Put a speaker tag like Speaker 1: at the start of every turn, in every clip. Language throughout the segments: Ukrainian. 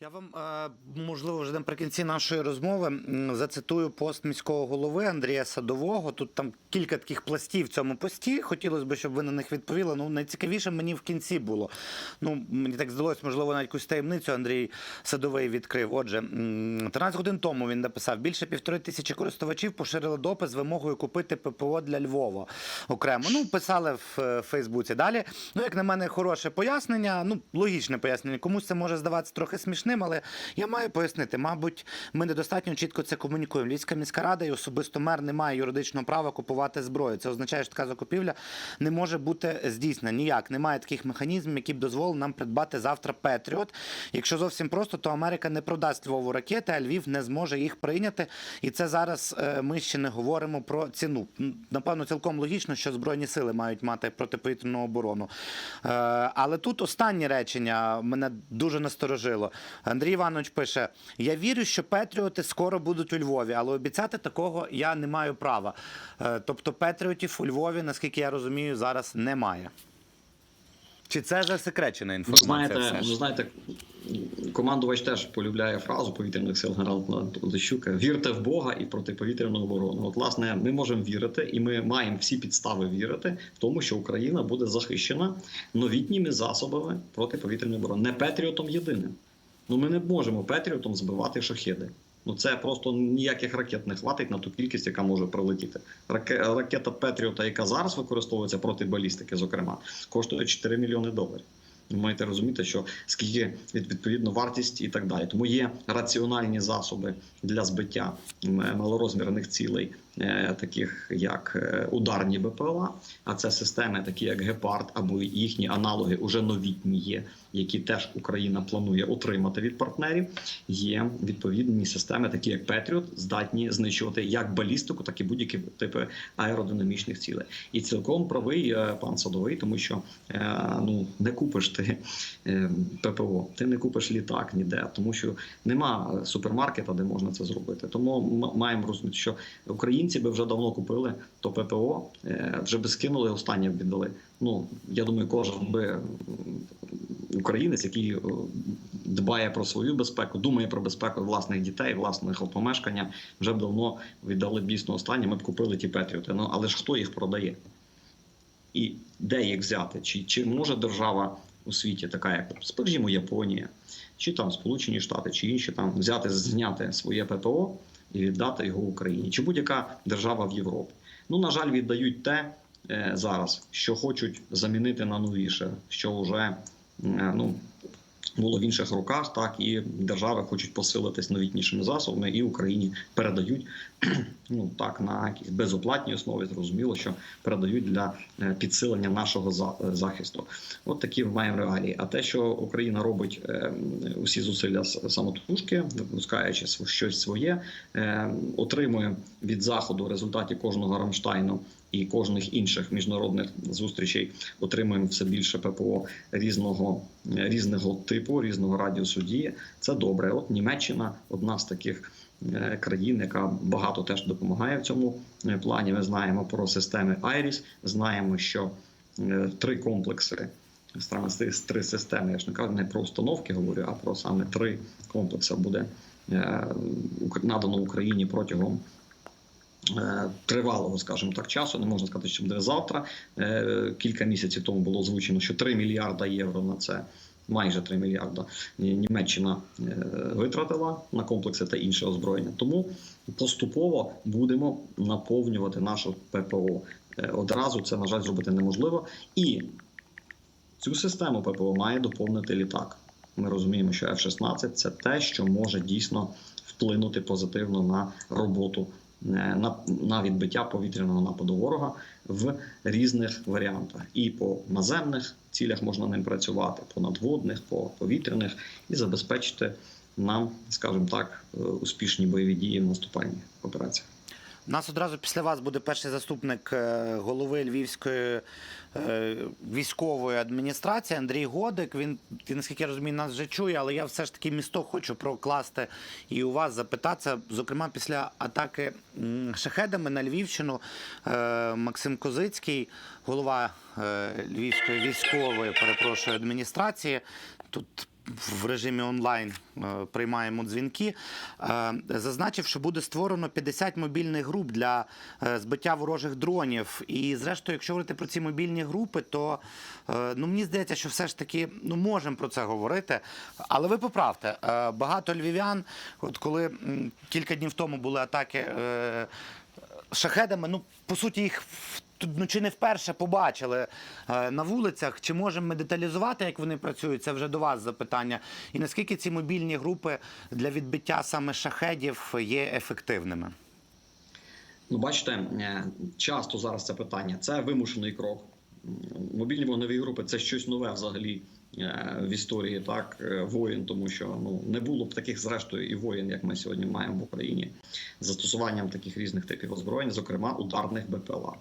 Speaker 1: Я вам е, можливо вже наприкінці нашої розмови зацитую пост міського голови Андрія Садового. Тут там кілька таких пластів в цьому пості. Хотілося б, щоб ви на них відповіли. Ну найцікавіше мені в кінці було. Ну мені так здалося, можливо, навіть якусь таємницю Андрій Садовий відкрив. Отже, м, 13 годин тому він написав: більше півтори тисячі користувачів поширили допис з вимогою купити ППО для Львова окремо. Ну писали в е, Фейсбуці. Далі, ну як на мене, хороше пояснення. Ну логічне пояснення. Комусь це може здаватися трохи смішним, але я маю пояснити. Мабуть, ми недостатньо чітко це комунікуємо. Львівська міська рада і особисто мер не має юридичного права купувати зброю. Це означає, що така закупівля не може бути здійснена. Ніяк немає таких механізмів, які б дозволили нам придбати завтра Петріот. Якщо зовсім просто, то Америка не продасть Львову ракети, а Львів не зможе їх прийняти. І це зараз е, ми ще не говоримо про ціну. Напевно, цілком логічно, що збройні сили мають мати протиповітряну оборону. Е, Але тут останнє речення мене дуже насторожило. Андрій Іванович пише: Я вірю, що Петріоти скоро будуть у Львові, але обіцяти такого я не маю права. Е, Тобто Петріотів у Львові, наскільки я розумію, зараз немає. Чи це засекречена
Speaker 2: Ви
Speaker 1: інформація?
Speaker 2: знаєте,
Speaker 1: все ж?
Speaker 2: ви знаєте, командувач теж полюбляє фразу повітряних сил генерала Лещука Вірте в Бога і протиповітряну оборону. От, власне, ми можемо вірити, і ми маємо всі підстави вірити в тому, що Україна буде захищена новітніми засобами протиповітряної оборони. Не Петріотом єдиним. Ну ми не можемо Петріотом збивати шахеди. Ну це просто ніяких ракет не хватить на ту кількість, яка може прилетіти. Раке- Ракета Петріота, яка зараз використовується проти балістики, зокрема, коштує 4 мільйони доларів. Маєте розуміти, що скільки від- відповідно вартість і так далі. Тому є раціональні засоби для збиття малорозмірних цілей, е, таких як е, ударні БПЛА. А це системи, такі як Гепард або їхні аналоги, уже новітні є, які теж Україна планує отримати від партнерів. Є відповідні системи, такі як Петріот, здатні знищувати як балістику, так і будь-які типи аеродинамічних цілей. І цілком правий е, пан Садовий, тому що е, ну не купиш ти е, ППО, ти не купиш літак ніде, тому що нема супермаркета, де можна це зробити. Тому маємо розуміти, що українці би вже давно купили то ППО, е, вже би скинули останнє віддали. Ну я думаю, кожен би українець, який е, дбає про свою безпеку, думає про безпеку власних дітей, власних помешкання, вже б давно віддали дійсно останнє. Ми б купили ті Петріоти. Ну але ж хто їх продає? І де їх взяти? Чи, чи може держава у світі, така як скажімо, Японія, чи там Сполучені Штати, чи інші там взяти, зняти своє ППО і віддати його Україні, чи будь-яка держава в Європі? Ну на жаль, віддають те е, зараз, що хочуть замінити на новіше, що вже е, ну. Було в інших руках, так і держави хочуть посилитись новітнішими засобами, і Україні передають ну так на якісь безоплатній основі. Зрозуміло, що передають для е, підсилення нашого е, захисту. От такі маємо реалії. А те, що Україна робить е, усі зусилля самотужки, випускаючи щось своє, отримує від заходу в результаті кожного Рамштайну і кожних інших міжнародних зустрічей, отримуємо все більше ППО різного різного типу, різного радіусу дії. Це добре. От Німеччина одна з таких е, країн, яка багато теж допомагає в цьому е, плані. Ми знаємо про системи IRIS, знаємо, що е, три комплекси. Три системи, я ж не кажу не про установки говорю, а про саме три комплекси буде надано Україні протягом тривалого, скажімо так, часу. Не можна сказати, що буде завтра. Е, Кілька місяців тому було озвучено, що 3 мільярда євро на це. Майже 3 мільярда Німеччина е, витратила на комплекси та інше озброєння. Тому поступово будемо наповнювати нашу ППО. Е, Одразу це, на жаль, зробити неможливо. І цю систему ППО має доповнити літак. Ми розуміємо, що F-16 – це те, що може дійсно вплинути позитивно на роботу, е, на, на відбиття повітряного нападу ворога в різних варіантах. І по наземних цілях можна ним працювати, по надводних, по повітряних, і забезпечити нам, скажімо так, е, успішні бойові дії в наступальних операціях.
Speaker 1: У нас одразу після вас буде перший заступник е, голови Львівської е, військової адміністрації Андрій Годик. Він, наскільки я розумію, нас вже чує, але я все ж таки місто хочу прокласти і у вас запитатися. Зокрема, після атаки шахедами на Львівщину е, Максим Козицький, голова Львівської військової, перепрошую, адміністрації. Тут в режимі онлайн е, приймаємо дзвінки. Е, Зазначив, що буде створено 50 мобільних груп для е, збиття ворожих дронів. І зрештою, якщо говорити про ці мобільні групи, то ну мені здається, що все ж таки ну можемо про це говорити. Але ви поправте, багато львів'ян, от коли кілька днів тому були атаки. шахедами, ну по суті, їх в- ну, чи не вперше побачили е, на вулицях. Чи можемо ми деталізувати, як вони працюють? Це вже до вас запитання. І наскільки ці мобільні групи для відбиття саме шахедів є ефективними?
Speaker 2: Ну, бачите, е, часто зараз це питання. Це вимушений крок. Мобільні вогневі групи це щось нове взагалі е, в історії так воїн, тому що ну не було б таких зрештою і воїн, як ми сьогодні маємо в Україні, з застосуванням таких різних типів озброєнь, зокрема ударних БПЛА.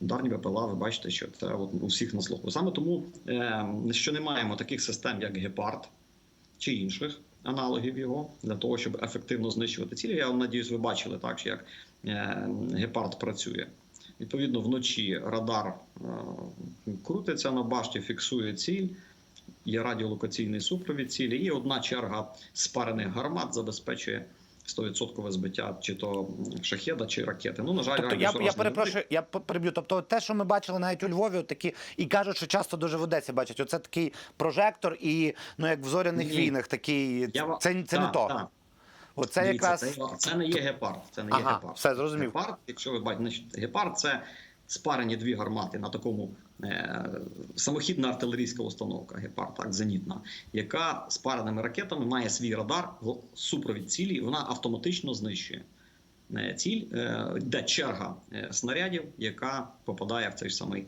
Speaker 2: Ударні БПЛА, ви бачите, що це от у всіх на слуху. Саме тому, е, що не маємо таких систем, як Гепард чи інших аналогів його для того, щоб ефективно знищувати цілі. Я надіюсь, ви бачили так, як е, гепард працює. Відповідно, вночі радар е, крутиться на башті, фіксує ціль. Є радіолокаційний супровід цілі, і одна черга спарених гармат забезпечує 100% збиття чи то шахеда, чи ракети. Ну, на жаль,
Speaker 1: Тобто я, я перепрошую, я приб'ю. Тобто, те, що ми бачили навіть у Львові, от такі і кажуть, що часто дуже в Одесі бачать. Оце такий прожектор, і ну як в зоряних
Speaker 2: Ні.
Speaker 1: війнах, такий
Speaker 2: Я
Speaker 1: це це, та,
Speaker 2: не
Speaker 1: то.
Speaker 2: Та.
Speaker 1: Оце
Speaker 2: Дивіться,
Speaker 1: якраз
Speaker 2: це, це не є гепард. Це не є
Speaker 1: Ага,
Speaker 2: гепард.
Speaker 1: все, зрозумів.
Speaker 2: Гепард, якщо ви бачите, гепард це спарені дві гармати на такому е, самохідна артилерійська установка, гепард, так, зенітна, яка спареними ракетами має свій радар, в- супровід цілі, вона автоматично знищує. е, Ціль е, йде черга е, снарядів, яка попадає в цей самий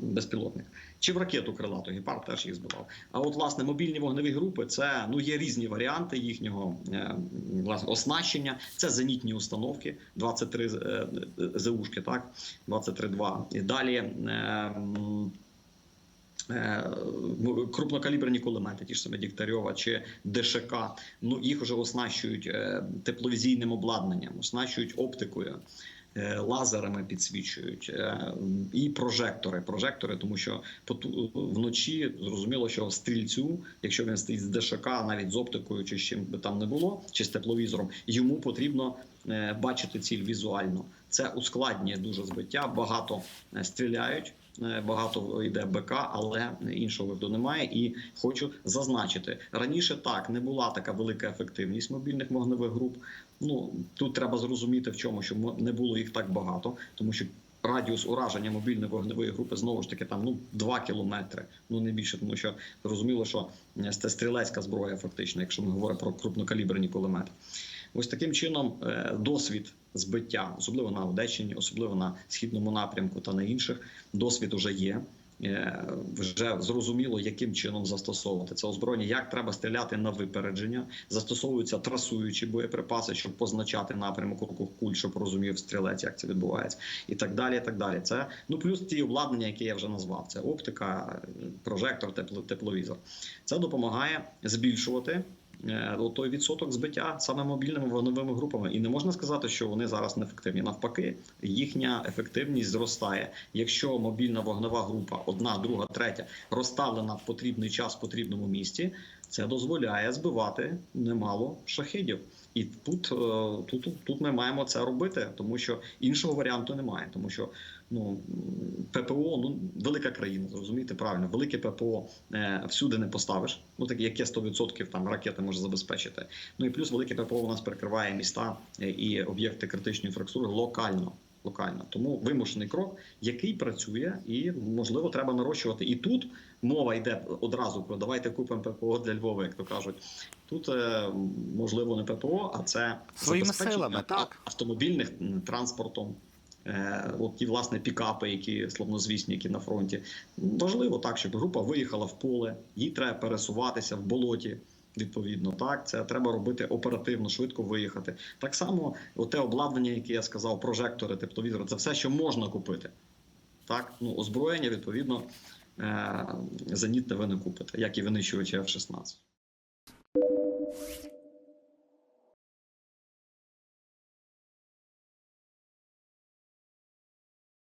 Speaker 2: безпілотник. Чи в ракету крилату гепард теж їх збивав. А от власне мобільні вогневі групи це ну є різні варіанти їхнього е, власне оснащення. Це зенітні установки, 23 е, ЗУшки, так 23-2. І далі. е, м, е, Крупнокаліберні кулемети, ті ж самі Дігтярьова чи ДШК, ну їх вже оснащують е, тепловізійним обладнанням, оснащують оптикою, лазерами підсвічують е, і прожектори. Прожектори, тому що вночі зрозуміло, що стрільцю, якщо він стоїть з ДШК, навіть з оптикою, чи чим би там не було, чи з тепловізором, йому потрібно е, бачити ціль візуально. Це ускладнює дуже збиття. Багато е, стріляють. Е, Багато йде БК, але іншого виходу немає. І хочу зазначити раніше так не була така велика ефективність мобільних вогневих груп. Ну тут треба зрозуміти в чому, що не було їх так багато, тому що радіус ураження мобільної вогневої групи знову ж таки там ну 2 кілометри, ну не більше, тому що зрозуміло, що е, це стрілецька зброя, фактично, якщо ми говоримо про крупнокаліберні кулемети. Ось таким чином е, досвід збиття, особливо на Одещині, особливо на східному напрямку та на інших, досвід уже є. Е, Вже зрозуміло, яким чином застосовувати це озброєння, як треба стріляти на випередження. Застосовуються трасуючі боєприпаси, щоб позначати напрямок руху куль, щоб розумів стрілець, як це відбувається, і так далі. і так далі. Це ну плюс ті обладнання, які я вже назвав: це оптика, прожектор, тепловізор. Це допомагає збільшувати е, той відсоток збиття саме мобільними вогневими групами. І не можна сказати, що вони зараз неефективні. Навпаки, їхня ефективність зростає. Якщо мобільна вогнева група, одна, друга, третя, розставлена в потрібний час в потрібному місці, це дозволяє збивати немало шахедів. І тут, е, тут, тут ми маємо це робити, тому що іншого варіанту немає. Тому що ну ППО, ну велика країна, зрозумієте правильно, велике ППО е, всюди не поставиш. Ну таке, яке 100% там ракети може забезпечити. Ну і плюс велике ППО у нас перекриває міста е, і об'єкти критичної інфраструктури локально. Локально, тому вимушений крок, який працює, і можливо треба нарощувати. І тут мова йде одразу про давайте купимо ППО для Львова, як то кажуть. Тут е, можливо не ППО, а це
Speaker 1: Своїми силами, так.
Speaker 2: автомобільних транспортом. Е, От ті власне пікапи, які славнозвісні, які на фронті. Важливо так, щоб група виїхала в поле, їй треба пересуватися в болоті. Відповідно, так це треба робити оперативно, швидко виїхати. Так само, те обладнання, яке я сказав, прожектори, тепловізори, це все, що можна купити. Так, ну озброєння, відповідно, е, зенітне ви не купите, як і винищувачі F-16.